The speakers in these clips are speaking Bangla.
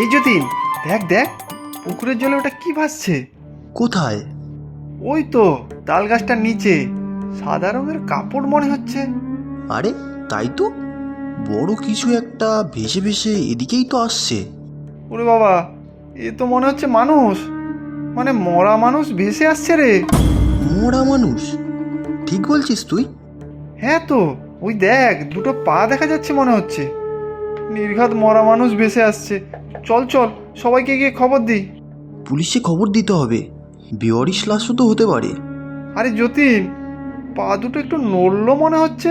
এই যতীন দেখ দেখ পুকুরের জলে ওটা কি ভাসছে? কোথায়? ওই তো তাল গাছটার নিচে। সাদা রঙের কাপড় মনে হচ্ছে। আরে তাই তো। বড় কিছু একটা ভেসে ভেসে এদিকেই তো আসছে। ওরে বাবা এ তো মনে হচ্ছে মানুষ। মানে মরা মানুষ ভেসে আসছে রে। মোড়া মানুষ? ঠিক বলছিস তুই। হ্যাঁ তো ওই দেখ দুটো পা দেখা যাচ্ছে মনে হচ্ছে। নির্ঘাত মরা মানুষ ভেসে আসছে। চল চল সবাইকে গিয়ে খবর দিই। পুলিশে খবর দিতে হবে। বেওয়ারিশ লাশও তো হতে পারে। আরে যতীন পা দুটো একটু নড়লো মনে হচ্ছে।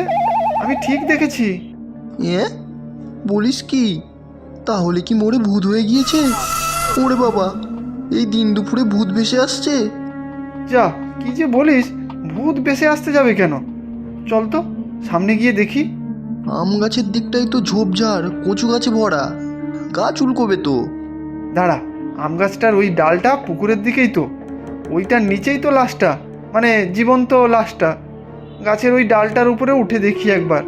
আমি ঠিক দেখেছি। এ? বলিস কি? তাহলে কি মোড়ে ভূত হয়ে গিয়েছে? ওরে বাবা এই দিন দুপুরে ভূত ভেসে আসছে? যা কি যে বলিস ভূত বেসে আসতে যাবে কেন? চল তো সামনে গিয়ে দেখি। আম গাছের দিকটাই তো ঝোপঝাড় কচু গাছে ভরা। গা চুলকোবে তো। দাঁড়া আম গাছটার ওই ডালটা পুকুরের দিকেই তো। ওইটার নিচেই তো লাশটা মানে জীবন্ত লাশটা। গাছের ওই ডালটার উপরে উঠে দেখি একবার।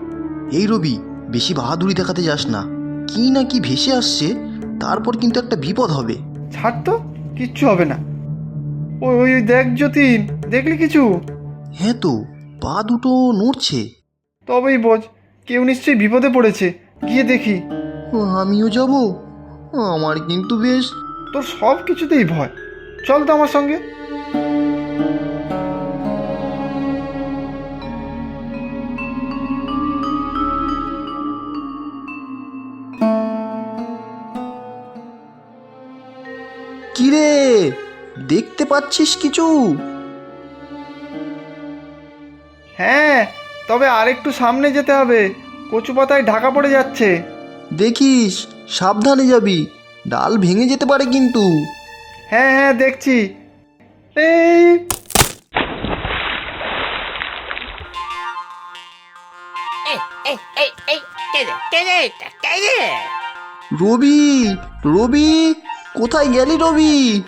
এই রবি বেশি বাহাদুরি দেখাতে যাস না। কি না কি ভেসে আসছে তারপর কিন্তু একটা বিপদ হবে। ছাড় তো কিচ্ছু হবে না। ওই ওই ওই দেখ যতীন দেখলি কিছু? হ্যাঁ তো পা দুটো নড়ছে। তবেই বোঝ কেউ নিশ্চয়ই বিপদে পড়েছে। গিয়ে দেখি। আমিও যাব? আমার কিন্তু বেশ। তোর সব কিছুতেই ভয়। চল তো আমার সঙ্গে। কিরে দেখতে পাচ্ছিস কিছু? হ্যাঁ তবে আরেকটু সামনে যেতে হবে। কচু পাতায় ঢাকা পড়ে যাচ্ছে। দেখিস সাবধানে যাবি। ডাল ভেঙে যেতে পারে কিন্তু। হ্যাঁ হ্যাঁ দেখছি। এই! রবি রবি কোথায় গেলি রবি?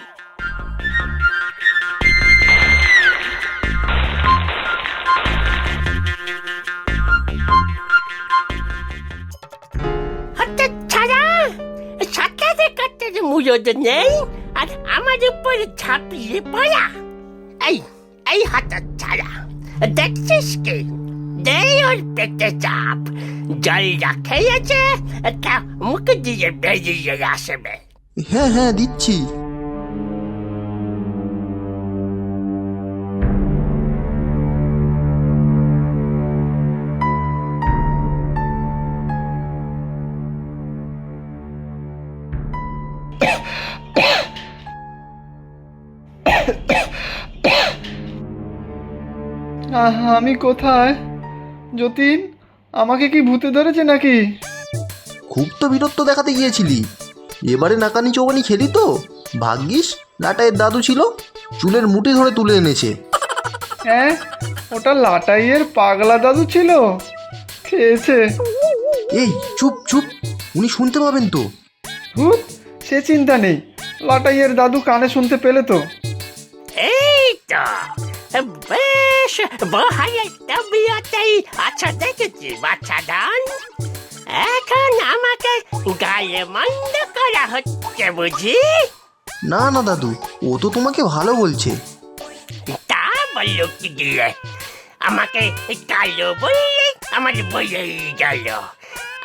মুরদ নেই আর আমার উপরে ছাপিয়ে পড়া এই এই হঠাৎ ছাড়া দেখছিস কি দে ওর পেটে চাপ জল রাখেছে তা মুখ দিয়ে বেরিয়ে আসবে হ্যাঁ হ্যাঁ দিচ্ছি আমি কোথায়? যতীন আমাকে কি ভূতে ধরেছে নাকি? খুব তো বীরত্ব দেখাতে গিয়েছিলি। এবারে নাকানি চৌবানি খেলি তো। ভাগ্যিস লাটাইয়ের দাদু ছিল চুলের মুঠি ধরে তুলে এনেছে। হ্যাঁ ওটা লাটাইয়ের পাগলা দাদু ছিল। খেয়েছে। এই চুপ চুপ উনি শুনতে পাবেন তো। ভূত সে চিন্তা নেই। লাটাইয়ের দাদু কানে শুনতে পেলে তো। এই তো বেশ আচ্ছা দেখেছি বাচ্চা ডান। এখন আমাকে গায়ে মন্দ করা হচ্ছে বুঝি? না না দাদু ও তো তোমাকে ভালো বলছে। তা বলল কি দিয়ে? আমাকে কালো বললে আমার বলেই গেল।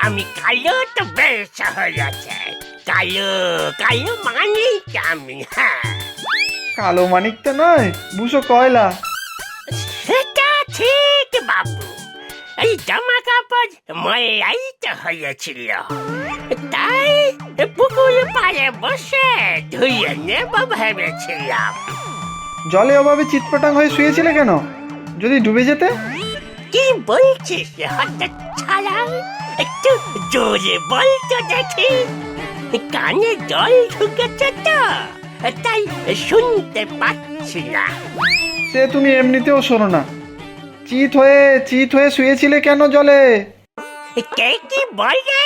আমি কালো তো বেশ হয়েছে কালো কালো মানে আমি হ্যাঁ। কালো মানিক তো নয় বুসো কয়লা। বাবু? এই জামা কাপড় ময়লাই তো হয়েছিল। তাই পুকুর পাড়ে বসে ধুয়ে নেব ভেবেছিলাম। জলে অভাবে চিৎপটাং হয়ে শুয়েছিলে কেন? যদি ডুবে যেতে? কি বলছিস হঠাৎ ছাড়া একটু জোরে বল তো দেখি। কানে জল ঢুকেছে তো তাই শুনতে পাচ্ছি না সে তুমি এমনিতেও শোনো না। চিত হয়ে চিত হয়ে শুয়েছিলে কেন জলে? কে কি বলে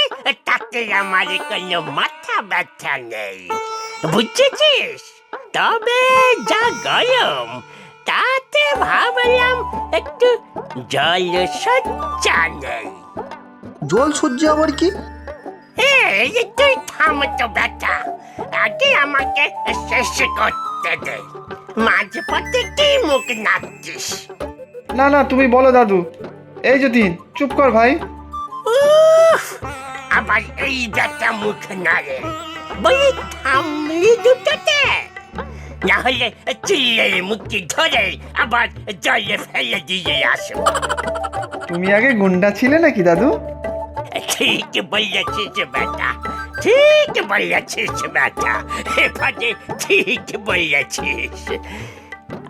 তাতে আমার কোনো মাথা ব্যথা নেই। বুঝেছিস? তবে যা গরম তাতে ভাবলাম একটু জল সজ্জা নেই। জল সহ্যে আবার কি? এই তুই থাম তো বেটা আগে আমাকে শেষ করতে দে। মাঝে পথে কি মুখ নাচছিস না না তুমি বলো দাদু। এই যতীন চুপ কর ভাই। আবার এই মুখ নাড়ে। বলি থামলি দুটোতে। না হলে মুখটি ধরে আবার জলে ফেলে দিয়ে আসব। তুমি আগে গুন্ডা ছিলে নাকি দাদু? ঠিক বলেছিস বেটা। ঠিক বলেছিস বেটা। এবারে ঠিক বলেছিস।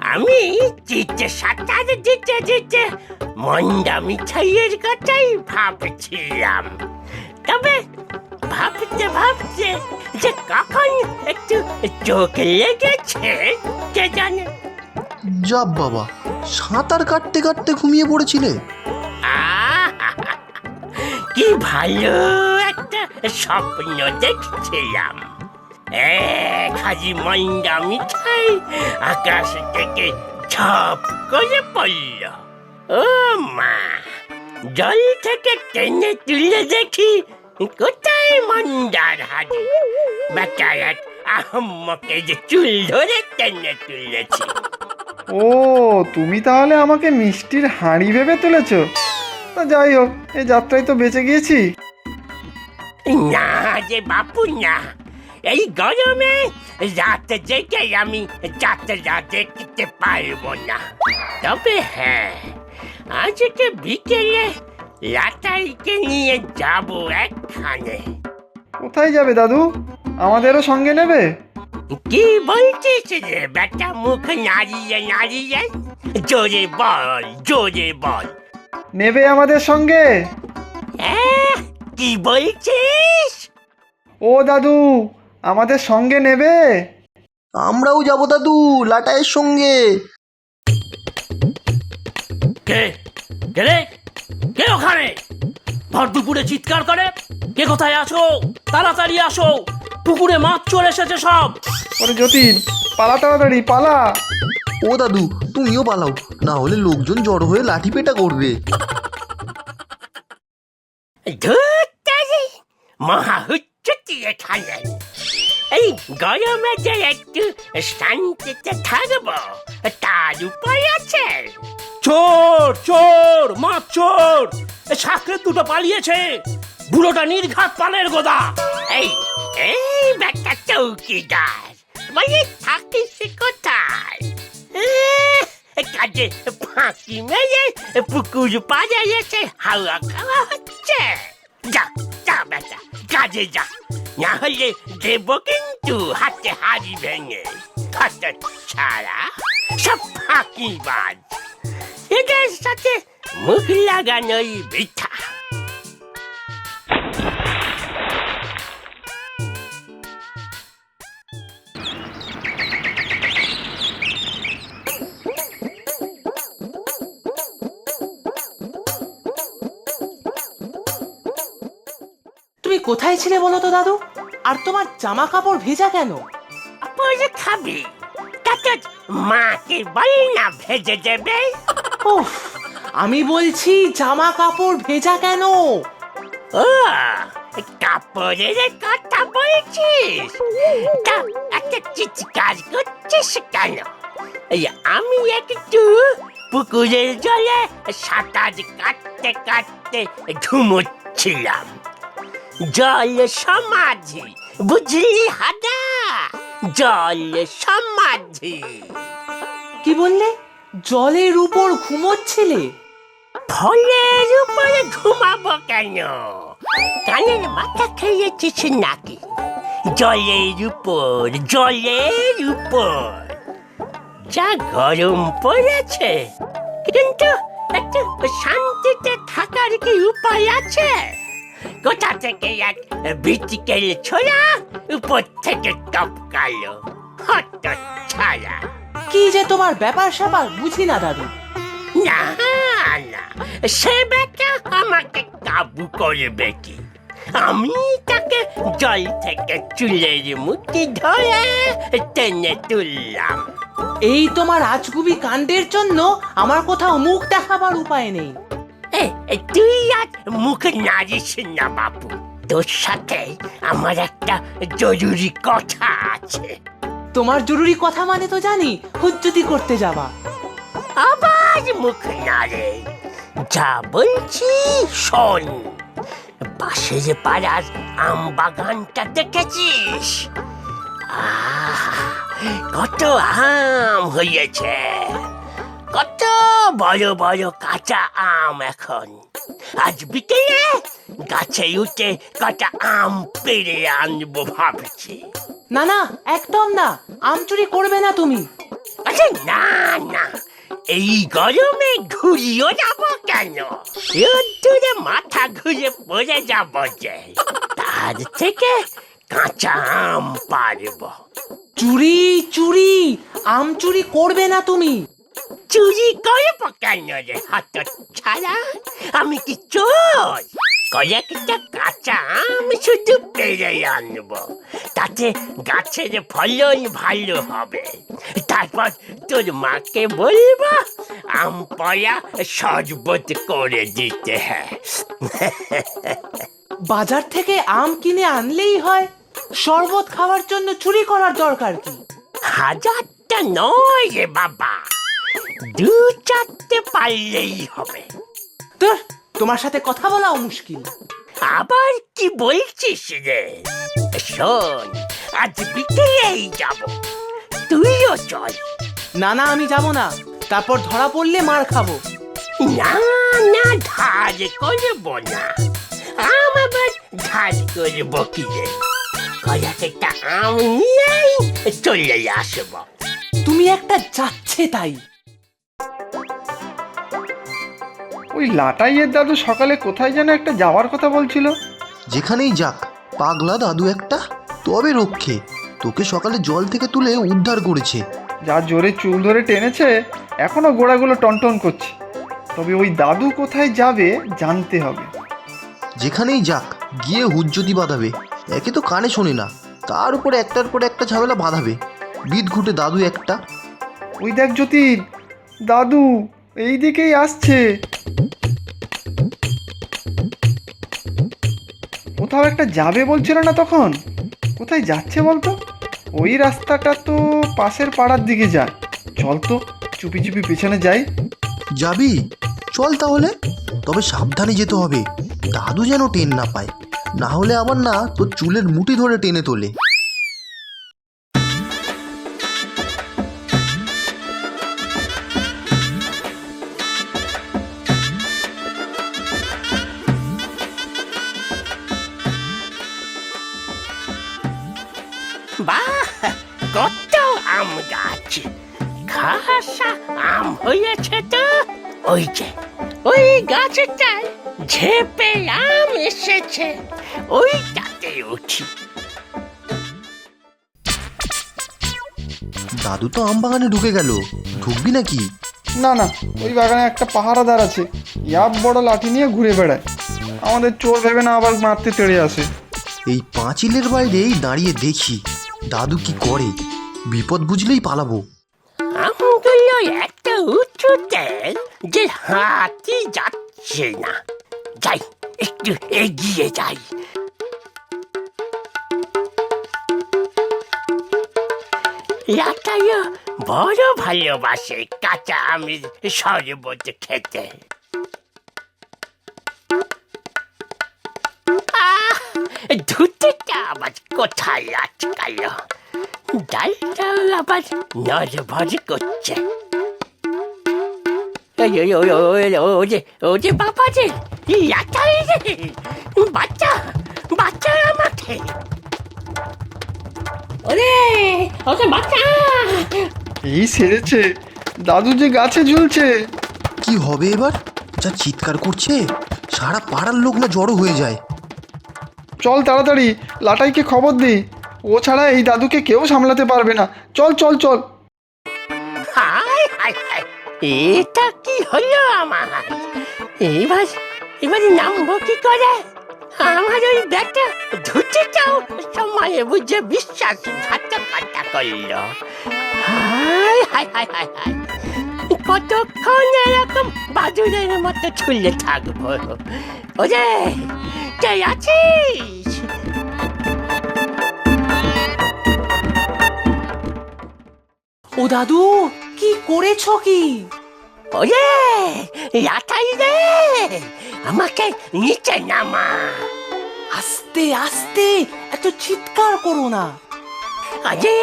আমি চিত্তে সাঁতার দিতে দিতে মন্দা মিঠাইয়ের কথাই ভাবছিলাম। তবে ভাবতে ভাবতে যে কখন একটু চোখ লেগেছে কে জানে? যাব বাবা সাঁতার কাটতে কাটতে ঘুমিয়ে পড়েছিলে! কি ভালো একটা স্বপ্ন দেখছিলাম। এক হাজি মন্ডা মিঠাই আকাশ থেকে ঝপ করে পড়ল। ও মা জল থেকে টেনে তুলে দেখি কোথায় মন্দার হাজি বেচারাত আহম্মকে যে চুল ধরে টেনে তুলেছি। ও তুমি তাহলে আমাকে মিষ্টির হাঁড়ি ভেবে তুলেছো। তা যাই হোক এই যাত্রায় তো বেঁচে গিয়েছি। না যে বাপু না। এই গরমে রাত জেগে আমি যাত্রা দেখতে পারব না। তবে হ্যাঁ আজকে বিকেলে লাটাইকে নিয়ে যাব একখানে। কোথায় যাবে দাদু? আমাদেরও সঙ্গে নেবে? কি বলছিস রে বেটা মুখ নাড়িয়ে নাড়িয়ে? জোরে বল জোরে বল। নেবে আমাদের সঙ্গে? এহ, কি বলছিস? ও দাদু আমাদের সঙ্গে নেবে। আমরাও যাব দাদু লাটায়ের সঙ্গে। কে? কে রে? কে ওখানে? ভর দুপুরে চিৎকার করে কে কোথায় আছো? তাড়াতাড়ি আসো। পুকুরে মাছ চলে এসেছে সব। ওরে যতীন পালা তাড়াতাড়ি পালা। ও দাদু তুমিও পালাও না হলে লোকজন জড়ো হয়ে লাঠি পেটা করবে। ধুত্তারি মহা হুচ্চতি এখানে। এই গরমে যে একটু শান্তিতে থাকব তার উপায় আছে। চোর চোর মাছ চোর সাকরে দুটো পালিয়েছে। বুড়োটা নির্ঘাত পানের গোদা। এই এই ব্যাটা চৌকিদার বলি থাকিস কোথায়? কাজে ফাঁকি মেরে পুকুর পাড়ে এসে হাওয়া খাওয়া হচ্ছে। যা যা বেটা কাজে যা। না হলে দেব কিন্তু হাতে হাড়ি ভেঙে হাতে ছাড়া সব ফাঁকি বাজ এদের সাথে মুখ লাগানোই বৃথা তুমি কোথায় ছিলে বলো তো দাদু? আর তোমার জামা কাপড় ভেজা কেন? পরে খাবি তাতে মাকে বল না ভেজে দেবে। উফ আমি বলছি জামা কাপড় ভেজা কেন? ও কাপড়ের কথা বলছিস? তা একটা চিৎকার করছিস কেন? এই আমি একটু পুকুরের জলে সাঁতার কাটতে কাটতে ঘুমোচ্ছিলাম জল সমাধি বুঝলি হাদা? জল সমাধি কি বললে? জলের উপর ঘুমোচ্ছিলে? ফলের উপরে ঘুমাবো কেন? কানের মাথা খেয়েছিস নাকি? জলের উপর জলের উপর। যা গরম পড়েছে। কিন্তু একটু শান্তিতে থাকার কি উপায় আছে? কোথা থেকে এক বিটিকেল ছোড়া উপর থেকে টপকালো হত ছাড়া কি যে তোমার ব্যাপার স্যাপার বুঝি না দাদু। না না সে আমাকে কাবু করবে কি? আমি তাকে জল থেকে চুলের মুঠি ধরে টেনে তুললাম। এই তোমার আজগুবি কাণ্ডের জন্য আমার কোথাও মুখ দেখাবার উপায় নেই। এ, এ, তুই আর মুখ নাড়িস না বাপু। দাদুর সাথে আমার একটা জরুরি কথা আছে। তোমার জরুরি কথা মানে তো জানি হুজ্জুতি করতে যাবা। আবার মুখ নাড়ে যা বলছি শোন। পাশের পাড়ার আম বাগানটা দেখেছিস? আহ, কত আম হয়েছে। কত বড় বড় কাঁচা আম এখন। আজ বিকেলে গাছে উঠে কাঁচা আম পেরে আনব ভাবছি। না না একদম না আম চুরি করবে না তুমি। আরে না না এই গরমে ঘুরিও যাব কেন? রোদ্দুরে মাথা ঘুরে পড়ে যাব যে তার থেকে কাঁচা আম পারব। চুরি চুরি আম চুরি করবে না তুমি। চুরি করব কেন রে হাত ছাড়া আমি কি চোর? কয়েকটা কাঁচা আম শুধু পেরে আনব। তাতে গাছের ফলন ভালো হবে। তারপর তোর মাকে বলব আম পয়া শরবত করে দিতে হ্যাঁ। বাজার থেকে আম কিনে আনলেই হয়। শরবত খাওয়ার জন্য চুরি করার দরকার কি? হাজারটা নয় রে বাবা। দু চারটে পারলেই হবে। তোর তোমার সাথে কথা বলাও মুশকিল। আবার কি বলছিস রে? শোন আজ বিকেলেই যাব। তুইও চল। না না আমি যাব না। তারপর ধরা পড়লে মার খাব। না না ধার করব না। আম আবার ধার করব কি রে? আম নিয়েই চলে আসব। তুমি একটা যাচ্ছে তাই। ওই লাটাইয়ের দাদু সকালে কোথায় যেন একটা যাওয়ার কথা বলছিল। যেখানেই যাক পাগলা দাদু একটা তবে রক্ষে। তোকে সকালে জল থেকে তুলে উদ্ধার করেছে। যা জোরে চুল ধরে টেনেছে এখনও গোড়াগুলো টনটন করছে। তবে ওই দাদু কোথায় যাবে জানতে হবে। যেখানেই যাক গিয়ে হুজ্জতি বাঁধাবে। একে তো কানে শোনে না তার উপরে একটার পর একটা ঝামেলা বাঁধাবে। বিদ ঘুটে দাদু একটা। ওই দেখ যতীন দাদু এই দিকেই আসছে। কোথাও একটা যাবে বলছিল না তখন? কোথায় যাচ্ছে বলতো? ওই রাস্তাটা তো পাশের পাড়ার দিকে যায়। চল তো, চুপি চুপি পেছনে যাই। যাবি? চল তাহলে। তবে সাবধানে যেতে হবে। দাদু যেন টেন না পায়। না হলে আবার না, তোর চুলের মুঠি ধরে টেনে তোলে। বাহ কত আম গাছ খাসা আম হয়েছে তো ওই যে ওই গাছটায় ঝেপে আম এসেছে ওইটাতে উঠি দাদু তো আম বাগানে ঢুকে গেল। ঢুকবি নাকি? না না ওই বাগানে একটা পাহারাদার আছে। ইয়াব বড় লাঠি নিয়ে ঘুরে বেড়ায়। আমাদের চোর ভেবে না আবার মারতে তেড়ে আসে। এই পাঁচিলের বাইরেই দাঁড়িয়ে দেখি। দাদু কি করে? বিপদ বুঝলেই পালাবো। আমগুলো এত উঁচুতে যে হাতি যাচ্ছে না। যাই, একটু এগিয়ে যাই। লাটাইও বড় ভালোবাসে কাঁচা আমের শরবত খেতে। ধুতিটা আবার কোথায় আটকালো? ডালটা আবার নড়বড় করছে। বাবা যে লাটাই রে বাচ্চা বাচ্চা আমাকে। ওরে ওকে বাচ্চা। এই সেরেছে দাদু যে গাছে ঝুলছে। কি হবে এবার? যা চিৎকার করছে সারা পাড়ার লোক না জড়ো হয়ে যায়। চল তাড়াতাড়ি, লাটাইকে খবর দিই। ও ছাড়া এই দাদুকে কেউ সামলাতে পারবে না। চল চল চল। হাই হাই হাই এটা কি হলো আমার? এবার এবার নামবো কি করে? আমার ওই ব্যাটা ধুতিটাও সময়ে বুঝে বিশ্বাসঘাতকতা করল। হাই হাই হাই হাই হাই কতক্ষণ এরকম বাদুরের মতো ঝুলে থাকব? ওরে বাড়িতে আছিস? ও দাদু, কি করেছ কি? ওরে রে, আমাকে নিচে নামা। আস্তে আস্তে, এত চিৎকার করো না। আরে,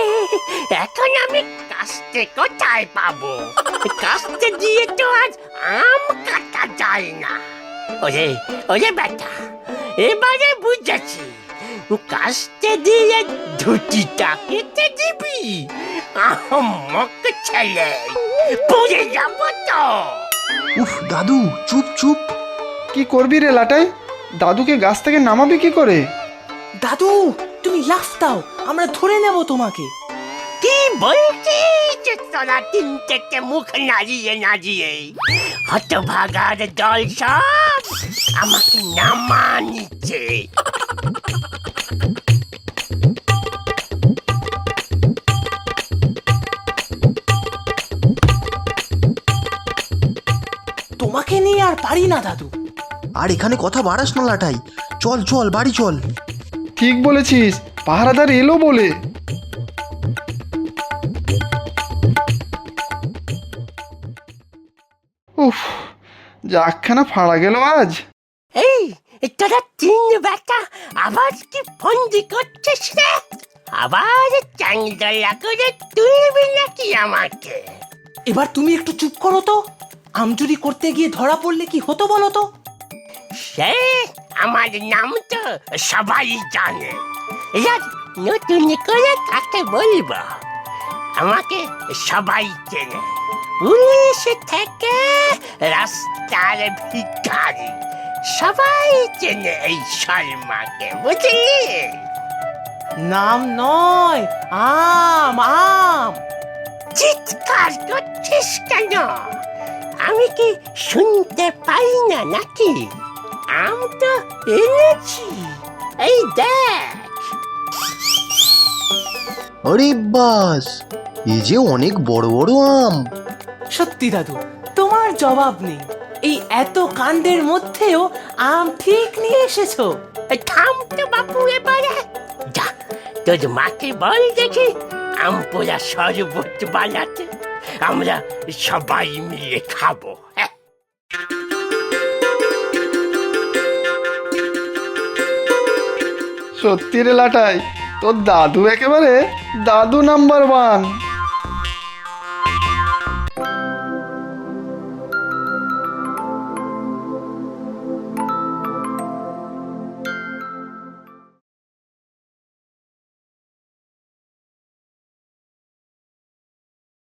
এখন আমি কাস্তে কোথায় পাব? কাস্তে দিয়ে তো আজ আম কাটা যায় না। ওরে ওরে বেটা। এবারে বুঝেছি। কাস্তে দিয়ে ধুতিটা কেটে দিবি। আহমক ছেলে পড়ে যাব তো। উফ দাদু চুপ চুপ। কি করবি রে লাটাই? দাদুকে গাছ থেকে নামাবি কি করে? দাদু তুমি লাফ দাও আমরা ধরে নেব তোমাকে। কি বলছিস তোরা তিনটে মুখ নাড়িয়ে নাড়িয়ে হতভাগার দল সব আমাকে নামা নিচ্ছে তোমাকে নিয়ে আর পারি না দাদু। আর এখানে কথা বাড়াস না লাটাই। চল চল বাড়ি চল। ঠিক বলেছিস পাহারাদার এলো বলে। উফ যাকখানা ফাড়া গেল আজ। এই তোরা তিন বেটা আবার কি ফন্দি করছিস রে? আবার চাংদলা করে তুলবি নাকি আমাকে? এবার তুমি একটু চুপ করো তো। আমচুরি করতে গিয়ে ধরা পড়লে কি হতো বলো তো? সে আমার নাম তো সবাই জানে। এবার নতুন করে কাকে বলব। আমাকে সবাই চেনে। পুলিশ থেকে রাস্তার ভিখারি। সবাই চেনে এই শর্মাকে বুঝলি? নাম নয় আম আম। চিৎকার করছিস কেন? আমি কি শুনতে পাই না নাকি? আম তো এনেছি। এই দেখ। আরে বাস এ যে অনেক বড় বড় আম। সত্যি দাদু তোমার জবাব নেই। এই এত কাণ্ডের মধ্যেও আম ঠিক নিয়ে এসেছ। থাম তো বাপু এবারে। যা তোর মাকে বল দেখি আম পোড়া শরবত বানাতে আমরা সবাই মিলে খাব। হ্যাঁ। সত্যি রে লাটাই তোর দাদু একেবারে দাদু নাম্বার ওয়ান।